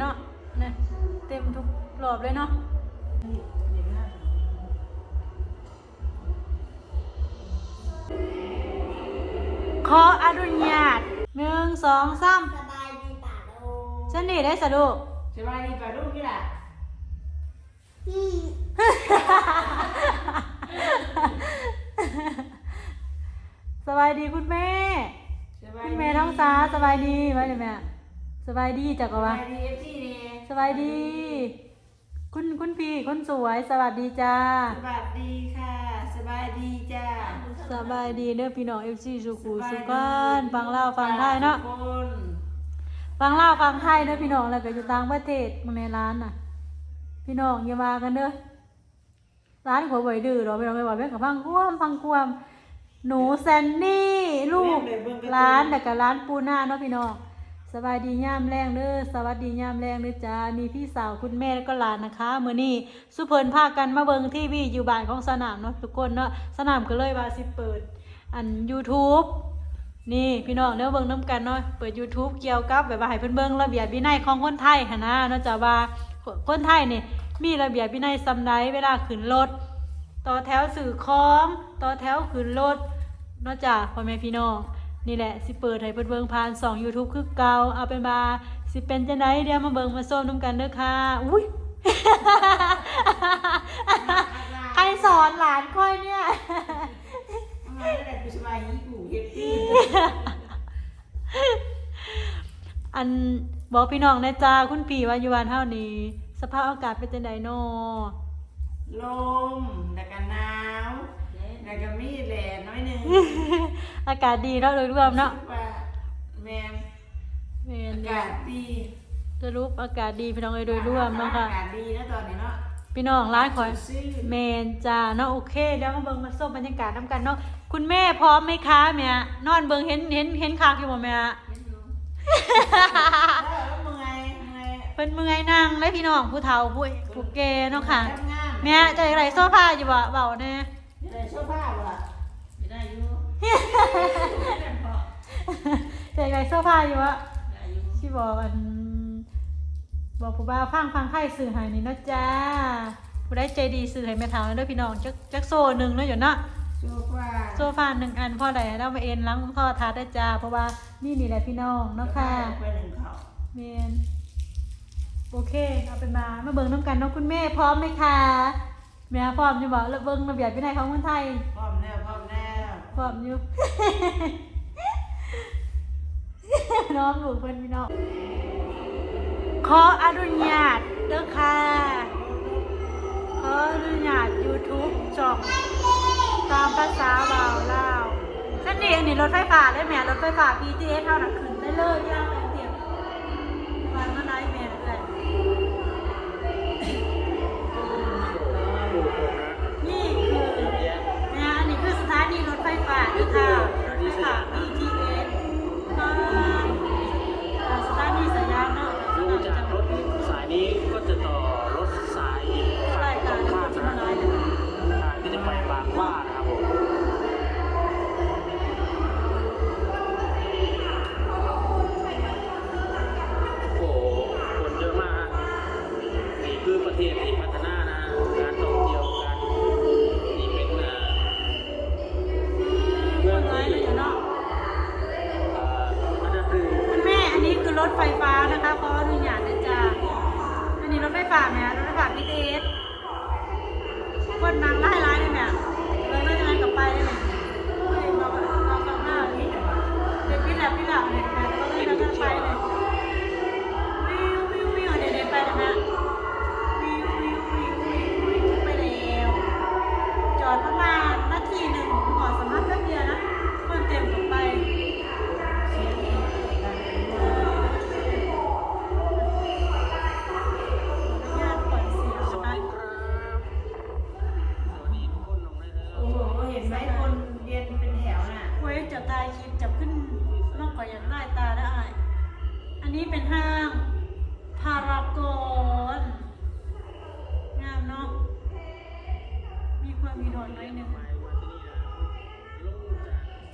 เนาะเนี่ยเต็มทุกรอบเลยเนาะขออนุญาตหนึ่งสองสามสบายดีป่าโลฉันนี่ได้สะดุกสบายดีป่ะลูกนี่แหละอืมสบายดีคุณแม่สบายคุณดีแม่ท้องสาสบายดีไว้เลยแม่ สบายดีจักรสวะบายดีเอฟซีนี่สบายดี คุณคุณพี่คุณสวยสวัสดีจ้า สวัสดีค่ะ สบายดีจ้าสบายดีเด้อพี่น้องเอฟซีสุขูสุกันฟังเล่าวฟังไทยเนาะทุกคนฟังเล่าวฟังไทยเด้อพี่น้องแล้วก็อยู่ต่างประเทศมึงในร้านน่ะ พี่น้องอย่ามากันเด้อร้านขัวบ่อยดื้อหรอกพี่น้องไปบอกแม่กับฟังควมฟังควมหนูแซนนี่ลูกร้านแต่กับร้านปูนาเนาะพี่น้อง สบายดีย่ามแรงเด้อสวัสดีย่ามแรงเด้อจ้านี่พี่สาวคุณแม่แล้วก็หลานนะคะมื้อนี้สุเพิ่นพากันมาเบิ่งทีวีอยู่บ้านของสนามเนาะทุกคนเนาะสนามก็เลยว่าสิเปิด อัน YouTube นี่พี่น้องเด้อเบิ่งน้ำกันเนาะเปิด YouTube เกี่ยวกับแบบว่าให้เพิ่นเบิ่งระเบียบวินัยของคนไทยหั่นนะเนาะจ้ะว่าคนไทยนี่มีระเบียบวินัยซำใดเวลาขึ้นรถต่อแถวสื่อของต่อแถวขึ้นรถเนาะจ้ะพ่อแม่พี่น้อง นี่แหละสิเปิดให้เพิ่นเบิ่งผ่าน2 YouTube คือเก่าเอาเป็นว่าสิเป็นจังไดเดี๋ยวมาเบิ่งมาส้มนํกันเด้อค่ะ อุ้ยใครสอนหลานค่อยเนี่ยอันบอกพี่น้องนะจ้าคุณปีว่าอยู่บ้านเท่านี้ สภาพอากาศเป็นจังไดโนลมแล้วก็หนาว แล้วก็มีแหล่น้อยหนึงอากาศดีเนาะโดยรวมเนาะว่าแมนเมนอากาศดีสรุปอากาศดีพี่น้องเอ้ยโดยรวมเนาะค่ะ อากาศดีนะตอนนี้เนาะพี่น้องร้านขอยซื่อเมนจ้าเนาะโอเคเดี๋ยวมาเบิ่งมาส้มบรรยากาศน้ำกันเนาะคุณแม่พร้อมไหมคะแม่นอนเบิ่งเห็นเห็นเห็นคากอยู่บ่แม่เออแล้วมึงไงมึงไงเพิ่นเมื่อยนั่งเลยพี่น้องผู้เฒ่าผู้ผู้แก่เนาะค่ะ ทำงาน แม่จะอะไรโซฟาอยู่บ่เบาแน่ ไม่ได้เสื้อผ้าว่ะไม่ได้อยู่จะอะไรโซฟาอยู่วะที่บอกอัน บอกผู้บ่าวฟังฟังไพ่สื่อให้นี่เนาะจ้าผู้ได้ใจดีสื่อให้แม่เฒ่าเด้อพี่น้องจักจักโซ่หนึ่งเนาะอยู่เนาะเสื้อผ้าโซฟาหนึ่งอันพ่อใดเรามาเอ็นล้างพ่อทาได้จ้าเพราะว่านี่นี่แหละพี่น้องเนาะค่ะไปหนึ่งเขาเมนโอเค เอาเป็นมามาเบิ่งน้ำกันเนาะคุณแม่พร้อมไหมคะ แม่พร้อมอยู่บ่แล้วเบิ่งระเบียบวินัยของคนไทยพร้อมแล้วพร้อมแล้วพร้อมอยู่ น้องหลูกเพิ่นพี่น้องขออนุญาตเด้อค่ะ ขออนุญาต YouTube ช่องตามภาษาลาวลาวฉันนี่อันนี้รถไฟฟ้าได้แหม่รถไฟฟ้า BTS เท่านั้นขึ้นได้เลยย่าง ถไฟฟ้าเด้อค่ะ เด็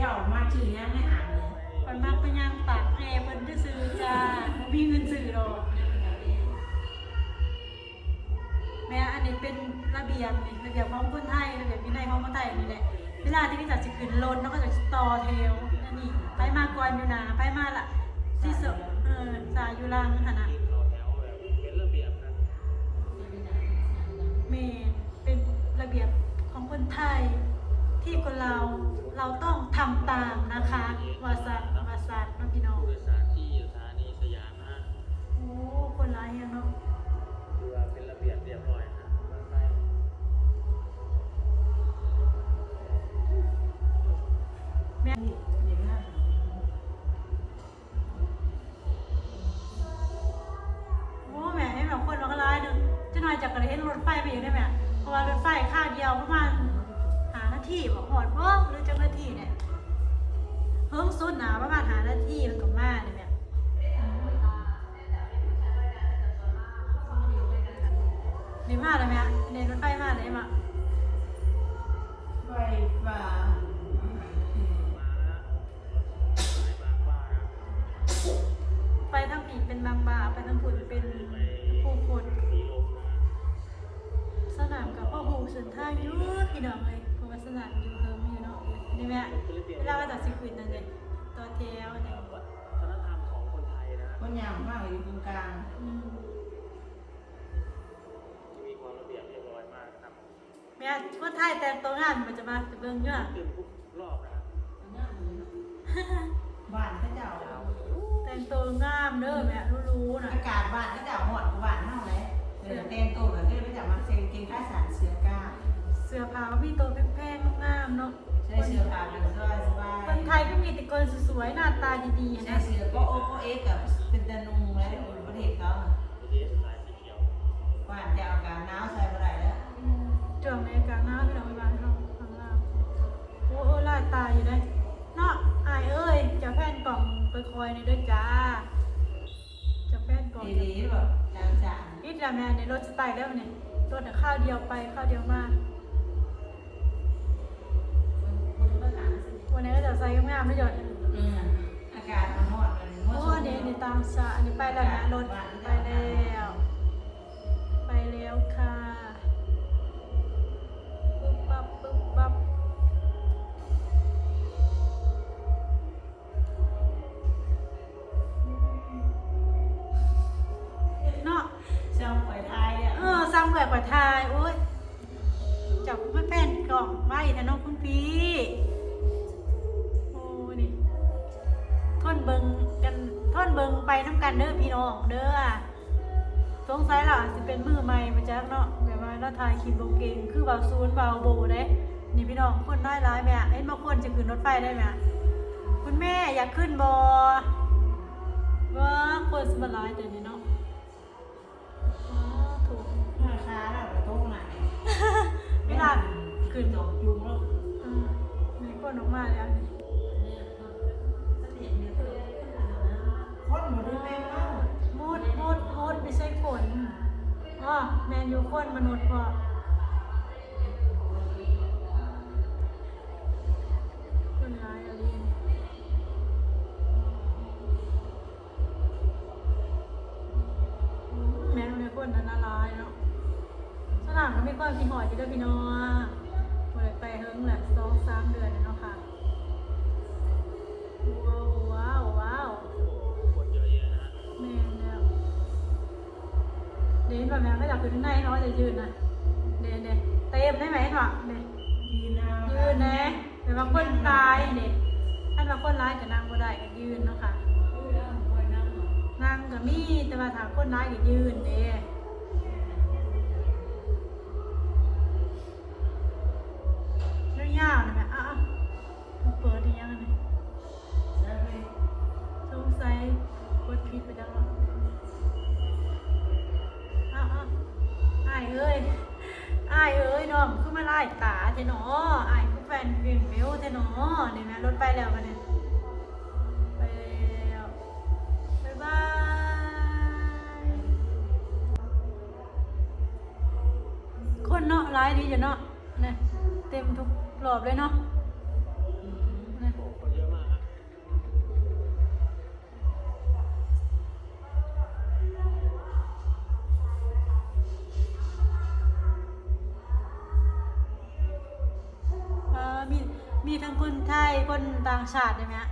จ้ามาขี่ย่งไม่หางเลยคนมากไปยังปากแม่เพิ่นซื้อจ้ามีเงินซื้อหรอแม่อันนี้เป็นระเบียบนี่ระเบียบของคนไทยระเบียบพี่ในของคนไทยนี่แหละเวลาที่พี่จัดจะขึ้นลนแล้วก็จะต่อเทลนั่นนี่ไปมาก่อนอยู่นาไปมาละที่สเออสาอยู่ลังหนะเมเป็นระเบียบของคนไทยที่คนเราเราต้อง ทำาอยุ่พี่น้องเลยเพราะว่าสนามอยู่เฮิมอยู่เนาะนี่แม่เวลาจากสิขึ้นนั่นเลยต่อแถวเนี่ยวัฒนธรรมของคนไทยนะคนยามมากอยู่ตรงกลางมที่มีความระเบียบเรียบร้อยมากครับแม่คนไทยแต่งตัวงานมันจะมาจะเบิ่งเยอะตื่นทุกรอบนะครับบ้านเขาเจ้าแต่งตัวงามเด้อแม่รู้ๆนะอากาศบ้านเขาเจ้าหอดกูบ้านเฮาเลยเสือเต้นโตแบบนี้ไม่จับมาเซงกินข้าวสารเสือกล้า เสื้อผ้าก็มีตัวแพงๆงามๆเนาะใช้เสือผ้ากันสบายสบายคนไทยก็มีแต่คนสวยๆหน้าตาดีๆใช้นะเสือก็โอโกเอ็กกับเป็นตะนุงแล้วประเทศเขาเดสสายสีเขียวบ้านจะเอาการหนาวใส่บ่ได้แล้วช่วงในกลางหน้าพี่น้องไปบ้านเฮาข้างล่างโอ้โอ้ลายตาอยู่เลยเนาะอายเอ้ยเจะแฟนกล่องไปคอยในอยเด้วยจ้าเจะแฟนกล่องดีๆแบบจางจางนี่แหละแม่ในรถจะไปแล้วเนี่ยรถน่ะข้าวเดียวไปข้าวเดียวมาวัามๆไม่หยดอืมอากาศมันร้อนมันโอ้เดี๋ยวในตามสะอันนี้ไปแล้วนะรถไปแล้ว ไปแล้วค่ะปึ๊บปั๊บปึ๊บปั๊บเนาะ เจ้าไปทายเนี่ยเออสั่งแบบกว่าทายโอ้ เบิงไปน้ำกันเด้อพี่น้องเด้อสงสัยล่ะสิเป็นมือใหม่มาจากเนาะแบบว่าเราทายคลิปโบเก่งคือเบาซูนเบาโบเด้นี่พี่น้องคนได้ร้ายไหมอะเอ็นบางคนจะขึ้นรถไฟได้ไหมอะคุณแม่อยากขึ้นบอว่าคนสบายร้ายแต่นี่เนาะอ๋อถูกราคาเราโต๊ะไหนเวลาขึ้นดอกยุงแล้วอืมมีคนออกมาแล้ว คนมนุษย์พ่อคนร้ายอะไรนี่อืมแมนเป็นคนนั้นละร้ายเนาะสนามก็ไมีความพี่หอยอยู่ด้วยพี่น้องได้ไปเฮิงแหละสองสามเดือนแล้วเนาะค่ะ เด่นแบบนี้ก็อยากขึ้นในเขาจะยืนนะเด่นเด่นเต็มได้ไหมหรอเด่นยืนเอายืนนะแต่บางคนร้ายเด่นถ้าบางคนร้ายก็นั่งก็ได้ก็ยืนเนาะค่ะนั่งก็มีแต่ว่าถ้าคนร้ายก็ยืนเด้เรื่องยาวนะแม่อะเปิดอียังไง ทนออายคือแฟนเวียนเบลเทนอนี่แม่รถไปแล้วกันเนี่ยไปแล้วบ๊ายบายคนเนาะร้ายดีจ้ะเนาะเนี่ยเต็มทุกรอบเลยเนาะ มีทั้งคนไทยคนต่างชาติใช่ไหมฮะ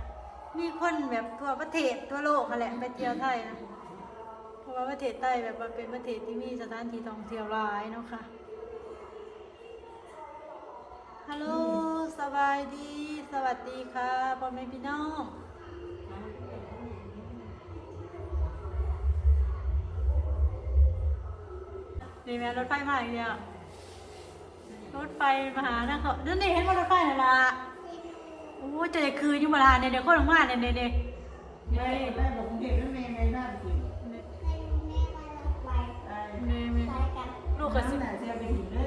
มีคนแบบทั่วประเทศทั่วโลกนั่นแหละไปเที่ยวไทยนะเพราะว่าประเทศไทยแบบว่าเป็นประเทศที่มีสถานที่ท่องเที่ยวหลายเนาะค่ะฮัลโหลสบายดี สวัสดีค่ะพ่อแม่พี่น้องนี่แม่รถไฟมาอีกแล้วรถไฟมาหานะเขานั่นนี่เห็นว่ารถไฟน่ะละ อ้ยจะได้คืนอยู่มาลาเนี่ยเดี๋ยวคนออกมาเนี่ยเนี่ยเนี่ยได้ได้บอกกรุงเทพแล้วแม่ไงบ้านกินให้แม่ไปรับไปได้เนี่ยเนี่ยไปกันลูกก็สิไหนเสียไปถึงเลย